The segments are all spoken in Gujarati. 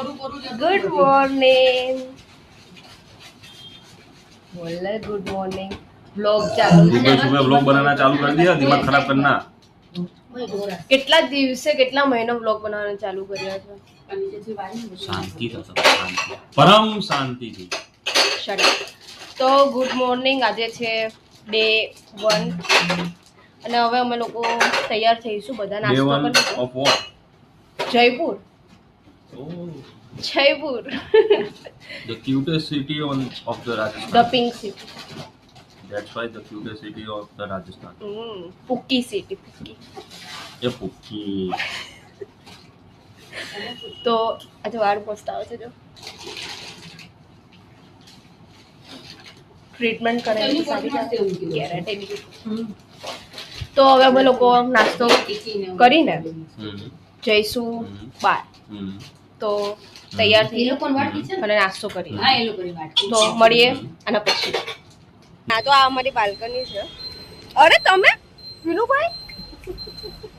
ગુડ મોર્નિંગ બોલે ગુડ મોર્નિંग બ્લોગ ચાલુ સુબહ સુબહ બ્લોગ બનાના ચાલુ કરી દિયા દિમાગ ખરાબ કરના કેટલા દિવસે કેટલા મહિનો બ્લોગ બનાવવાનું ચાલુ કર્યા છે? શાંતિ તો શાંતિ. પરમ શાંતિ થી તો ગુડ મોર્નિંગ આજે છે ડે 1 અને હવે અમે લોકો તૈયાર થઈશું બધા નાસ્તો કરવા Jaipur. Jaipur. the cutest city on of the Rajasthan. The pink city. That's why the cutest city of the Rajasthan. Mm. Pukki city. Pukki. Yeah, Pukki. તો આજે વાર પોસ્ટ આવે છે જો ટ્રીટમેન્ટ કરે તો હવે અમે લોકો નાસ્તો કરીને જઈશું બાર તો તૈયાર થઈ અને નાસ્તો કરી તો મળીએ અને પછી. હા તો આ અમારી બાલ્કની છે. અરે તમે? વિનુભાઈ?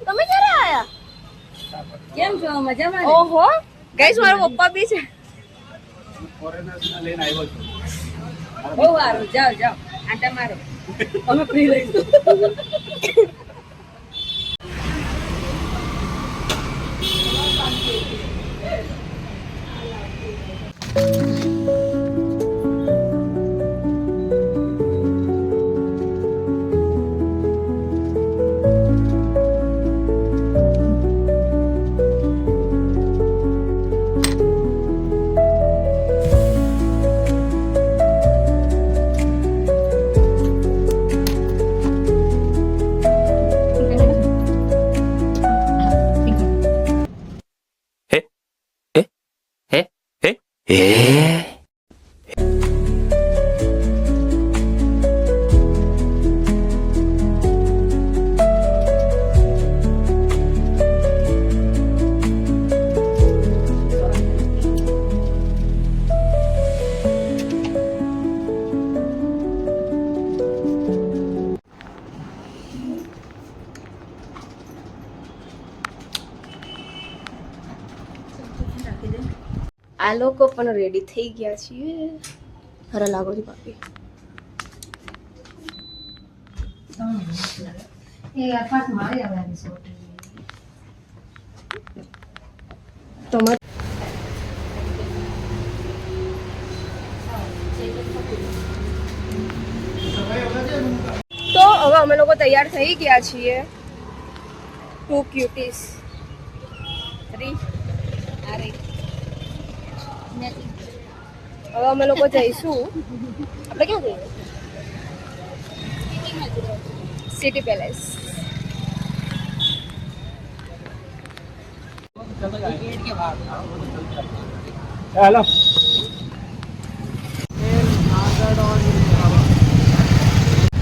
તમે ક્યારે આયા? કેમ છો? મજામાં ને? ઓહો. ગાઈસ મારા પપ્પા બી છે. બહુ સારું. જાઓ જાઓ. આટા મારો. અમે ફ્રી રહીશું. ¡Eh! આ લોકો પણ રેડી થઈ ગયા છીએ. અરે લાગો છો પાપી તમે તો હવે અમે લોકો તૈયાર થઈ ગયા છીએ. ટુ ક્યુટીસ થ્રી હવે અમે લોકો જઈશું. આપણે ક્યાં જઈએ? સિટી પેલેસ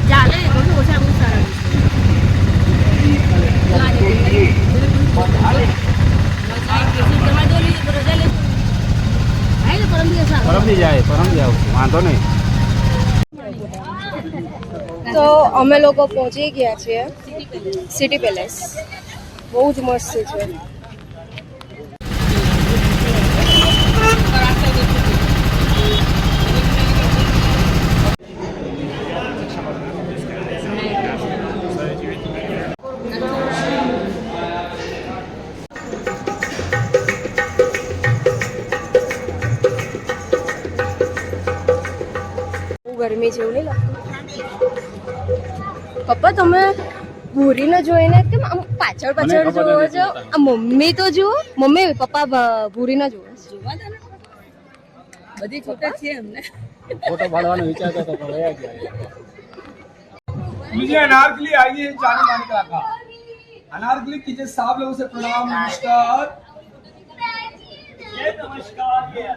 ચાલે. બહુ સારા પરમથી જાય વાંધો નહીં. તો અમે લોકો પહોંચી ગયા છીએ સિટી પેલેસ. બહુ જ મસ્ત છે. ગરમી જેવું નહીં લાગતું પપ્પા તમે ભૂરીને જોઈને કેમ આમ પાછળ પાછળ ખબર જોવો નથી છો આ મમ્મી તો જુઓ મમ્મી પપ્પા ભ- ભૂરીને જુઓ છે. જોવા દે ને. બધી છૂટક છે એમને ફોટો પાડવાનો વિચારતો હતો પણ વયા ગયા मुझे अनारकली आइए जाने माने का रखा अनारकली कीजिए साहब लोगों से प्रणाम नमस्कार ये नमस्कार ये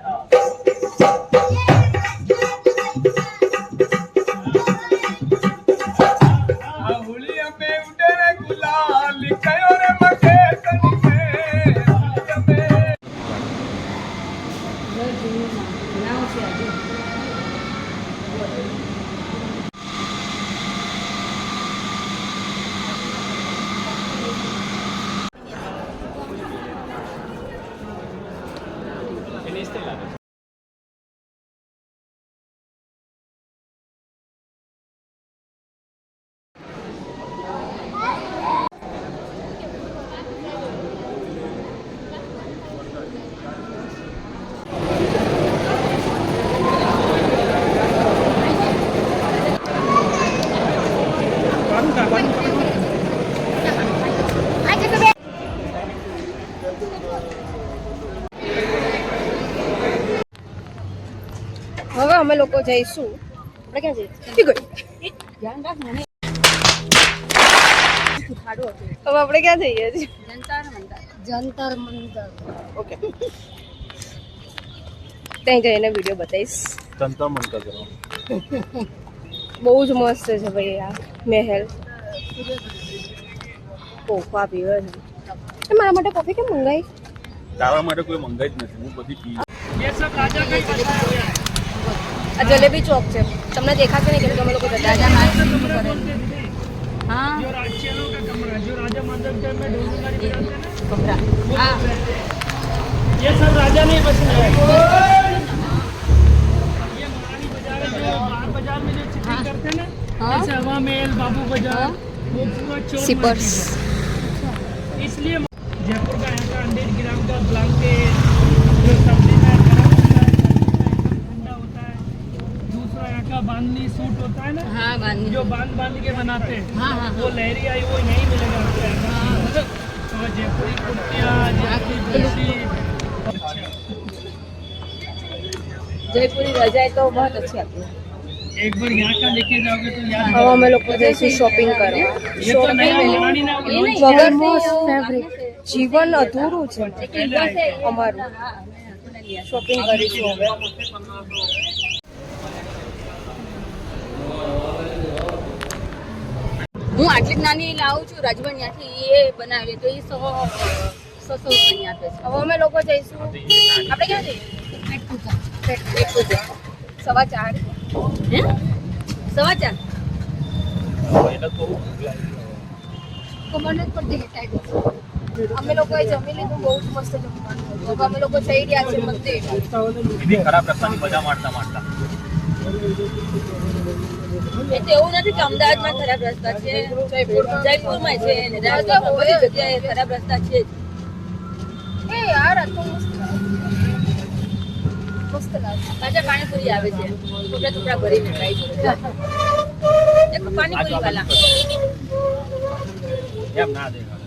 હવે અમે લોકો જઈશું. આપણે ક્યાં જઈએ? ધ્યાન રાખ મને હવે આપણે ક્યાં જઈએ? છીએ જંતર મંતર. જંતર મંતર ઓકે. ત્યાં જઈને વીડિયો બતાવીશ. જંતર મંત્ર કરો બહુ જ મસ્ત છે ભાઈ આ મહેલ. કોફા પીવે છે. એ મારા માટે કોફી કેમ મંગાઈ? તારા માટે કોઈ મંગાઈ જ નથી હું બધી પી આ જલેબી ચોક છે તમને દેખાશે નહીં કેમ કે અમે લોકો જતા રાજા રહ્યા. માર્કેટ હા કપડા હા ये सब राजा नहीं बसने हैं ये महारानी बाजार है जो बाहर बाजार में जो चिट्ठी करते हैं ना हाँ। जैसे हवा महल बाबू बाजार वो पूरा चोर Sippers. बांध बांध के बनाते हैं हाँ, हाँ, वो लहरी आई वो यहीं मिलेगा आपको यहाँ। और जयपुरी कुर्तियाँ जयपुरी धोती जयपुरी रजाई तो बहुत अच्छी आती है एक बार यहाँ का लेके जाओगे तो याद હવે અમે લોકો જઈશું શોપિંગ કરવા ये तो नया महारानी ना ये नहीं વગરથી જીવન અધૂરું છે અમારું શોપિંગ કરીશું હવે હું આટલી જ નાની લાવું છું રાજભણ એ બનાવેલી તો એ સો સો સો રૂપિયાની આપે છે. હવે અમે લોકો જઈશું. આપણે ક્યાં જઈએ? સવા ચાર. હે? સવા ચાર? કમરને જ પડતી ટાઈમ અમે લોકોએ જમી લીધું બહુ જ મસ્ત જમવાનું હવે અમે લોકો જઈ રહ્યા છે મંદિર બી ખરાબ રસ્તાની મજા માણતા મારતા એ એવું નથી કે અમદાવાદમાં ખરાબ રસ્તા છે જયપુરમાં છે બધી જગ્યાએ ખરાબ રસ્તા છે જ. એ યાર આ તો મસ્ત મસ્ત લાગે. પાછા પાણીપુરી આવે છે. ટુકડા ટુકડા ભરીને ખાય છે પાણીપુરી વાલા એમ ના દેખાડે?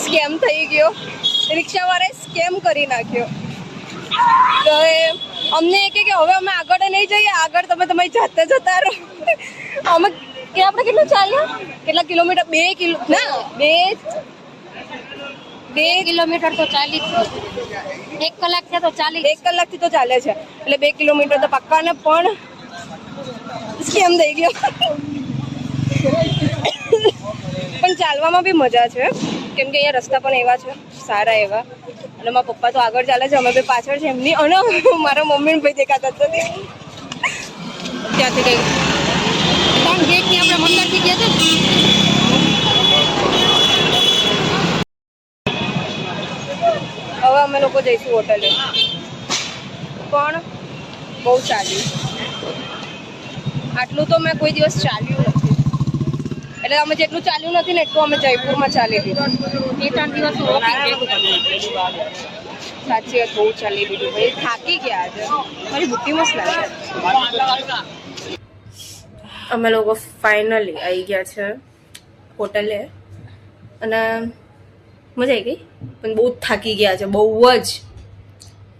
સ્કેમ થઈ ગયો. રિક્ષાવાળાએ સ્કેમ કરી નાખ્યો. તો એ અમને એ કે હવે અમે આગળ નહીં જઈએ આગળ તમે તમારી જાતે જતા રહો. અમે કે આપણે કેટલું ચાલ્યા? કેટલા કિલોમીટર? બે કિલો ના બે બે કિલોમીટર તો ચાલી એક કલાકથી તો ચાલી એક કલાકથી તો ચાલે છે. એટલે બે કિલોમીટર તો પક્કા ને પણ સ્કેમ થઈ ગયો? પણ ચાલવામાં બી મજા છે. કેમ કે અહીંયા રસ્તા પણ એવા છે સારા એવા. અને મારા પપ્પા તો આગળ ચાલે છે અમે બે પાછળ છે એમની. અને મારા મમ્મી ને ભાઈ દેખાતા હતા તે. ત્યાંથી કઈ ત્રણ ગેટની આપણે મંદિર ગયા હતા હવે અમે લોકો જઈશું હોટલે. પણ બહુ ચાલ્યું. આટલું તો મેં કોઈ દિવસ ચાલ્યું એટલે અમે જેટલું ચાલ્યું નથી ને એટલું અમે જયપુરમાં ચાલી લીધું ત્રણ દિવસ. સાચી વાત બહુ ચાલી લીધું ભાઈ. થાકી ગયા આજે. મારી બુદ્ધિ મસ્ત લાગે અમે લોકો ફાઇનલી આવી ગયા છે હોટલે અને મજા આવી ગઈ? પણ બહુ જ થાકી ગયા છે બહુ જ.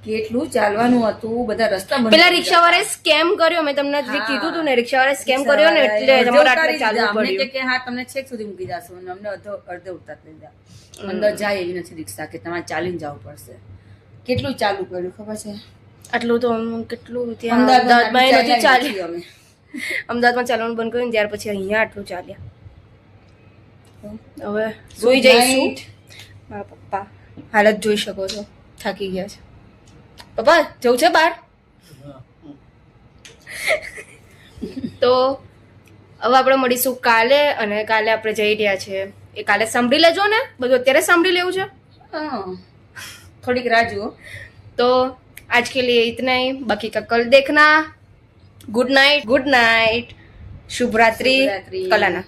કેટલું ચાલવાનું હતું બધા રસ્તા પેલા રિક્ષા વાળાએ સ્કેમ કર્યો મેં તમને જે કીધું હતું ને રિક્ષા વાળાએ સ્કેમ કર્યો ને એટલે આટલે પડ્યું. કે હા તમને છેક સુધી મૂકી જશો. અને અમને અડધો અડધે ઉતરતા દીધા. અંદર જાય એવી નથી રિક્ષા કે તમારે ચાલીને જવું પડશે. કેટલું ચાલુ કર્યું ખબર છે? આટલું તો કેટલું ત્યાં અમદાવાદમાં નથી ચાલ્યું અમે. અમદાવાદમાં ચાલવાનું બંધ કર્યું ત્યાર પછી અહીંયા આટલું ચાલ્યા. હવે જોઈ જઈશું. મારા પપ્પા. હાલત જોઈ શકો છો. થાકી ગયા છે. પપ્પા જવું છે બહાર? તો હવે આપણે મળીશું કાલે અને કાલે આપણે જઈ રહ્યા છીએ એ કાલે સાંભળી લેજો ને બધું અત્યારે સાંભળી લેવું છે. થોડીક રાહ જુઓ. તો આજ કે લીએ ઇતના બાકી કા કલ દેખના. ગુડ નાઇટ ગુડ નાઇટ શુભ રાત્રિ કલાના.